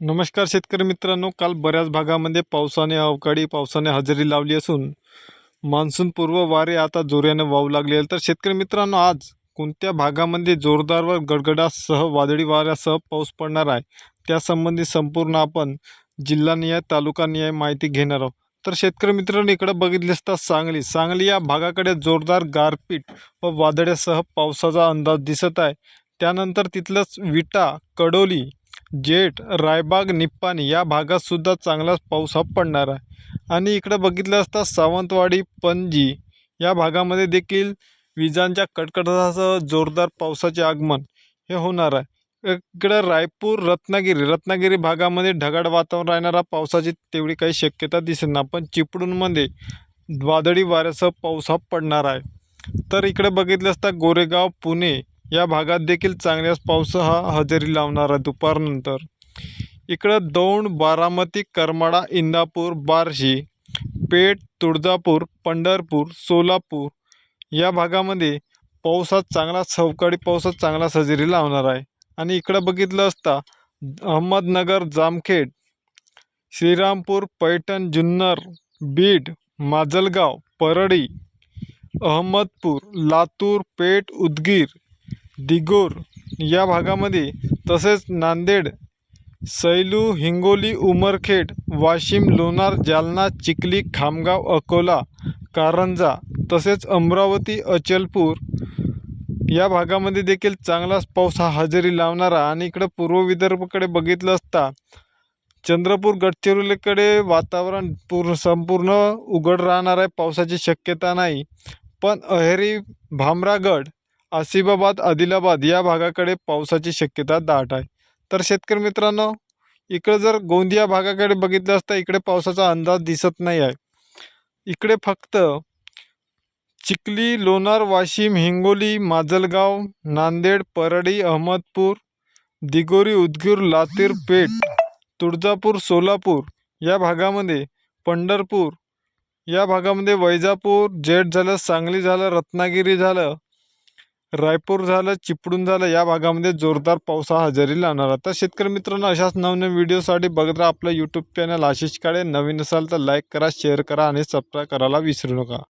नमस्कार शेतकरी मित्रांनो काल बऱ्याच भागामध्ये पावसाने अवकाळी पावसाने हजेरी लावली असून मान्सूनपूर्व वारे आता जोऱ्याने वाहू लागले तर शेतकरी मित्रांनो आज कोणत्या भागामध्ये जोरदार व गडगडासह वादळी वाऱ्यासह पाऊस पडणार आहे? त्यासंबंधी संपूर्ण आपण जिल्हानिहाय तालुकानिहाय माहिती घेणार आहोत. तर शेतकरी मित्रांनो इकडं बघितले असता सांगली. सांगली या भागाकडे जोरदार गारपीट व वादळ्यासह पावसाचा अंदाज दिसत आहे. त्यानंतर तिथलंच विटा कडोली जेट रायबाग निप्पाणी या भागात सुद्धा चांगलाच पाऊस हा पडणार आहे. आणि इकडं बघितलं असता सावंतवाडी पणजी या भागामध्ये देखील विजांच्या कडकडाटासह जोरदार पावसाचे आगमन हे होणार आहे. इकडं रायपूर रत्नागिरी रत्नागिरी भागामध्ये ढगाळ वातावरण राहणारा पावसाची तेवढी काही शक्यता दिसेल ना पण चिपळूणमध्ये वादळी वाऱ्यासह पाऊस हा पडणार आहे. तर इकडे बघितलं असता गोरेगाव पुणे या भागात देखील चांगल्याच पाऊस हा हजेरी लावणार आहे दुपारनंतर. इकडं दौंड बारामती करमाळा इंदापूर बार्शी पेठ तुळजापूर पंढरपूर सोलापूर या भागामध्ये पावसात चांगला सवकाळी पाऊस चांगलाच हजेरी लावणार आहे. आणि इकडं बघितलं असता अहमदनगर जामखेड श्रीरामपूर पैठण जुन्नर बीड माजलगाव परळी अहमदपूर लातूर पेठ उदगीर दिगोर या भागामध्ये तसेच नांदेड सैलू हिंगोली उमरखेड वाशिम लोणार जालना चिखली खामगाव अकोला कारंजा तसेच अमरावती अचलपूर या भागामध्ये देखील चांगलाच पाऊस हा हजेरी लावणारा आणि इकडं पूर्व विदर्भकडे बघितलं असता चंद्रपूर गडचिरोलीकडे वातावरण पूर्ण संपूर्ण उघड राहणार आहे पावसाची शक्यता नाही. पण अहेरी भामरागड आसिफाबाद आदिलाबाद या भागाकडे पावसाची शक्यता दाट आहे. तर शेतकरी मित्रांनो इकडं जर गोंदिया भागाकडे बघितलं असता इकडे पावसाचा अंदाज दिसत नाही आहे. इकडे फक्त चिखली लोणार वाशिम हिंगोली माजलगाव नांदेड परळी अहमदपूर दिगोरी उदगीर लातूर पेठ तुळजापूर सोलापूर या भागामध्ये पंढरपूर या भागामध्ये वैजापूर जेठ झालं सांगली झालं रत्नागिरी झालं रायपूर झालं चिपळूण झालं या भागामध्ये जोरदार पाऊस हा हजेरी लावणार. आता शेतकरी मित्रांनो अशाच नवनवीन व्हिडिओसाठी बघत राहा आपलं यूट्यूब चॅनल आशिष काळे नवीन असाल तर लाईक करा शेअर करा आणि सबस्क्राईब करायला विसरू नका.